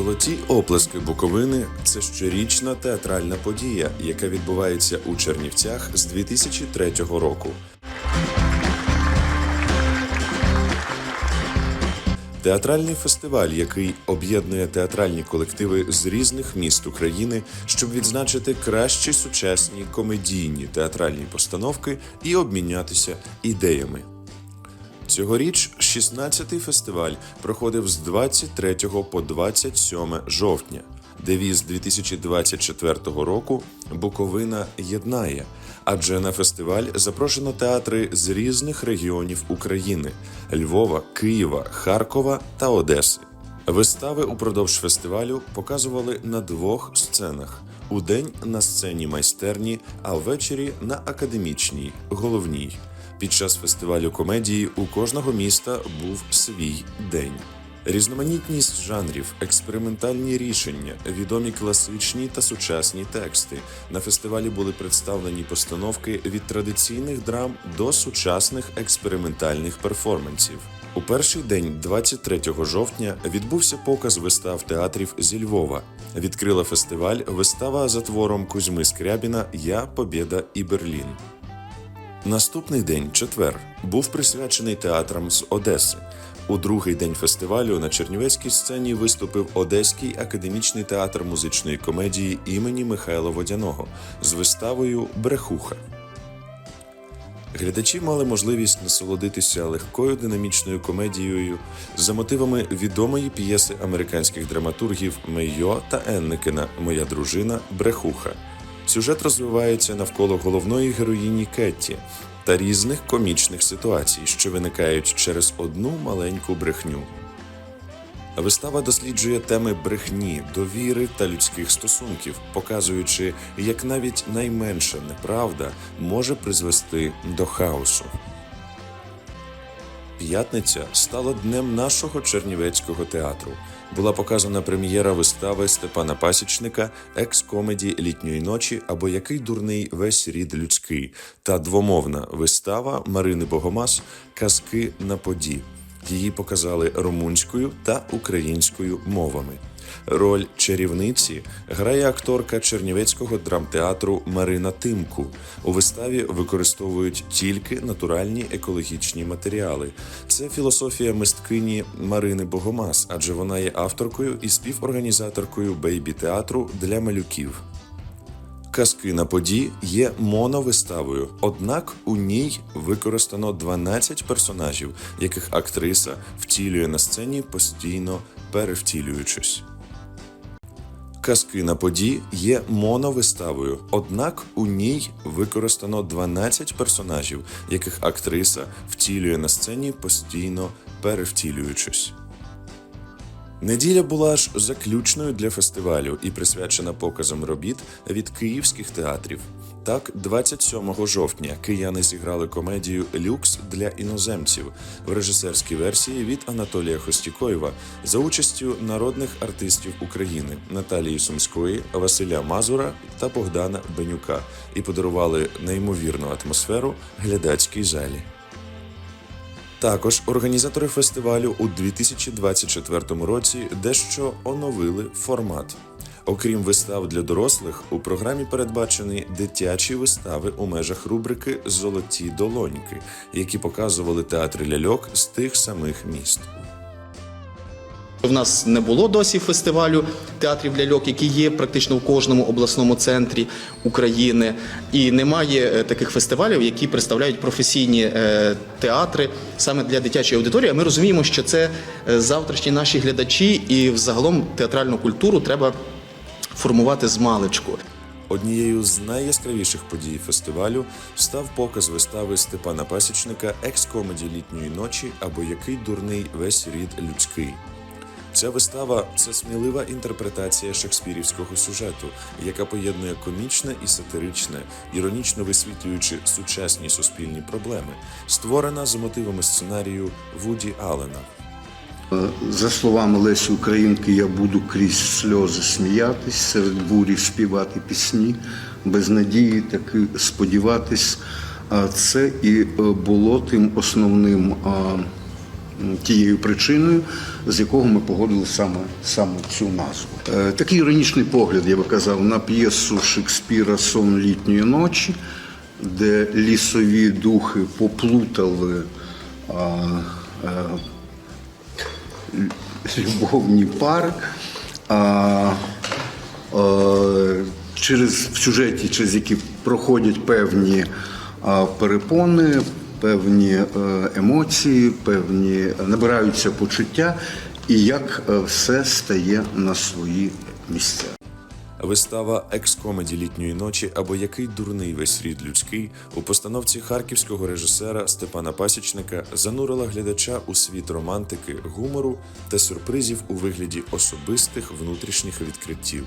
Золоті оплески Буковини це щорічна театральна подія, яка відбувається у Чернівцях з 2003 року. Театральний фестиваль, який об'єднує театральні колективи з різних міст України, щоб відзначити кращі сучасні комедійні театральні постановки і обмінятися ідеями. Цьогоріч 16-й фестиваль проходив з 23 по 27 жовтня. Девіз 2024 року Буковина єднає, адже на фестиваль запрошено театри з різних регіонів України: Львова, Києва, Харкова та Одеси. Вистави упродовж фестивалю показували на двох сценах: удень на сцені майстерні, а ввечері на академічній, головній. Під час фестивалю комедії у кожного міста був свій день. Різноманітність жанрів, експериментальні рішення, відомі класичні та сучасні тексти. На фестивалі були представлені постановки від традиційних драм до сучасних експериментальних перформансів. У перший день, 23 жовтня, відбувся показ вистав театрів зі Львова. Відкрила фестиваль вистава за твором Кузьми Скрябіна Я, Побєда і Берлін. Наступний день, четвер, був присвячений театрам з Одеси. У другий день фестивалю на Чернівецькій сцені виступив Одеський академічний театр музичної комедії імені Михайла Водяного з виставою Брехуха. Глядачі мали можливість насолодитися легкою динамічною комедією за мотивами відомої п'єси американських драматургів Мейо та Енникена Моя дружина Брехуха. Сюжет розвивається навколо головної героїні Кетті та різних комічних ситуацій, що виникають через одну маленьку брехню. Вистава досліджує теми брехні, довіри та людських стосунків, показуючи, як навіть найменша неправда може призвести до хаосу. П'ятниця стала днем нашого Чернівецького театру. Була показана прем'єра вистави Степана Пасічника екс-комеді літньої ночі або який дурний весь рід людський та двомовна вистава Марини Богомаз Казки на поді. Її показали румунською та українською мовами. Роль чарівниці грає акторка Чернівецького драмтеатру Марина Тимку. У виставі використовують тільки натуральні екологічні матеріали. Це філософія мисткині Марини Богомаз, адже вона є авторкою і співорганізаторкою бейбі-театру для малюків. Казки на поді є моновиставою, однак у ній використано 12 персонажів, яких актриса втілює на сцені постійно перевтілюючись. Казки на поді є моновиставою, однак у ній використано 12 персонажів, яких актриса втілює на сцені постійно перевтілюючись. Неділя була ж заключною для фестивалю і присвячена показам робіт від київських театрів. Так, 27 жовтня кияни зіграли комедію Люкс для іноземців в режисерській версії від Анатолія Хостікоєва за участю народних артистів України Наталії Сумської, Василя Мазура та Богдана Бенюка і подарували неймовірну атмосферу глядацькій залі. Також організатори фестивалю у 2024 році дещо оновили формат. Окрім вистав для дорослих, у програмі передбачені дитячі вистави у межах рубрики Золоті долоньки, які показували театри ляльок з тих самих міст. В нас не було досі фестивалю театрів ляльок, які є практично у кожному обласному центрі України. І немає е, таких фестивалів, які представляють професійні е, театри саме для дитячої аудиторії. А Ми розуміємо, що це е, завтрашні наші глядачі, і взагалом театральну культуру треба формувати з маличку. Однією з найяскравіших подій фестивалю став показ вистави Степана Пасічника екс-комеді літньої ночі або який дурний весь рід людський. Ця вистава це смілива інтерпретація шекспірівського сюжету, яка поєднує комічне і сатиричне, іронічно висвітлюючи сучасні суспільні проблеми, створена за мотивами сценарію Вуді Аллена. За словами Лесі Українки, я буду крізь сльози сміятись, серед бурі співати пісні, без надії таки сподіватись. А Це і е, було тим основним тією причиною, з якого ми погодили саме, саме цю назву. Е, Такий іронічний погляд, я би казав, на п'єсу Шекспіра Сон літньої ночі, де лісові духи поплутали а, а, любовні пари. А, е, через, в сюжеті, через які проходять певні а, перепони, певні е, емоції, певні набираються почуття, і як е, все стає на свої місця. Вистава екс-комеді літньої ночі або який дурний весь рід людський у постановці харківського режисера Степана Пасічника занурила глядача у світ романтики, гумору та сюрпризів у вигляді особистих внутрішніх відкриттів.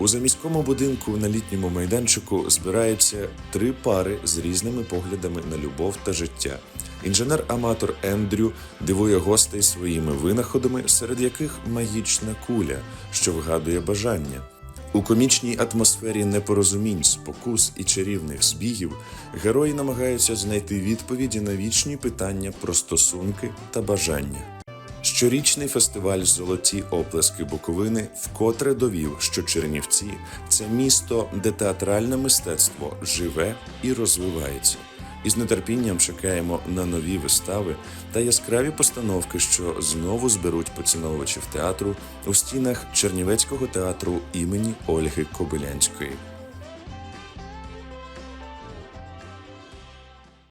У заміському будинку на літньому майданчику збираються три пари з різними поглядами на любов та життя. Інженер-аматор Ендрю дивує гостей своїми винаходами, серед яких магічна куля, що вгадує бажання. У комічній атмосфері непорозумінь, спокус і чарівних збігів герої намагаються знайти відповіді на вічні питання про стосунки та бажання. Щорічний фестиваль Золоті оплески Буковини вкотре довів, що Чернівці це місто, де театральне мистецтво живе і розвивається. І з нетерпінням чекаємо на нові вистави та яскраві постановки, що знову зберуть поціновувачів театру у стінах Чернівецького театру імені Ольги Кобилянської.